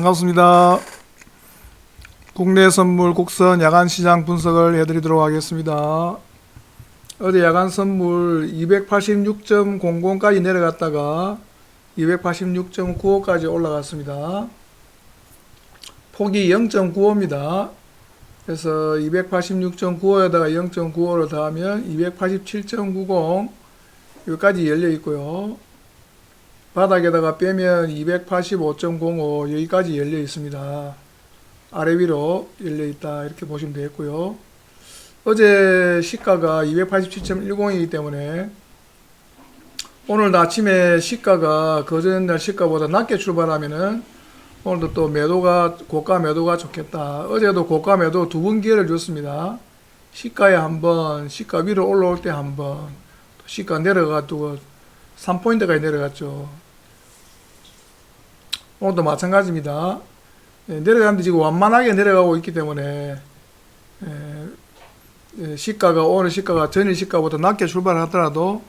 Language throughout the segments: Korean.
반갑습니다. 국내 선물 곡선 야간 시장 분석을 해드리도록 하겠습니다. 어제 야간 선물 286.00까지 내려갔다가 286.95까지 올라갔습니다. 폭이 0.95입니다. 그래서 286.95에다가 0.95를 더하면 287.90 여기까지 열려 있고요. 바닥에다가 빼면 285.05 여기까지 열려 있습니다. 아래 위로 열려 있다 이렇게 보시면 되겠고요. 어제 시가가 287.10이기 때문에 오늘 아침에 시가가 그전날 시가보다 낮게 출발하면은 오늘도 또 매도가 고가 매도가 좋겠다. 어제도 고가 매도 두 번 기회를 줬습니다. 시가에 한 번, 시가 위로 올라올 때 한 번, 또 시가 내려가지고 3포인트까지 내려갔죠. 오늘도 마찬가지입니다. 예, 내려가는데 지금 완만하게 내려가고 있기 때문에 예, 예, 시가가 오늘 시가가 전일 시가보다 낮게 출발하더라도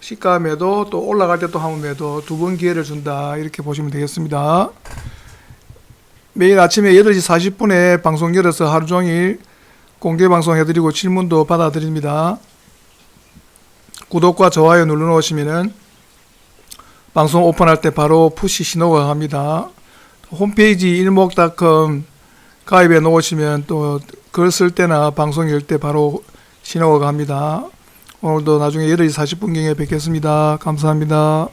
시가 매도 또 올라갈 때 또 한 번 매도 두 번 기회를 준다 이렇게 보시면 되겠습니다. 매일 아침에 8시 40분에 방송 열어서 하루 종일 공개 방송 해드리고 질문도 받아드립니다. 구독과 좋아요 눌러 놓으시면은 방송 오픈할 때 바로 푸시 신호가 갑니다. 홈페이지 일목닷컴 가입해 놓으시면 또 글 쓸 때나 방송 열 때 바로 신호가 갑니다. 오늘도 나중에 8시 40분경에 뵙겠습니다. 감사합니다.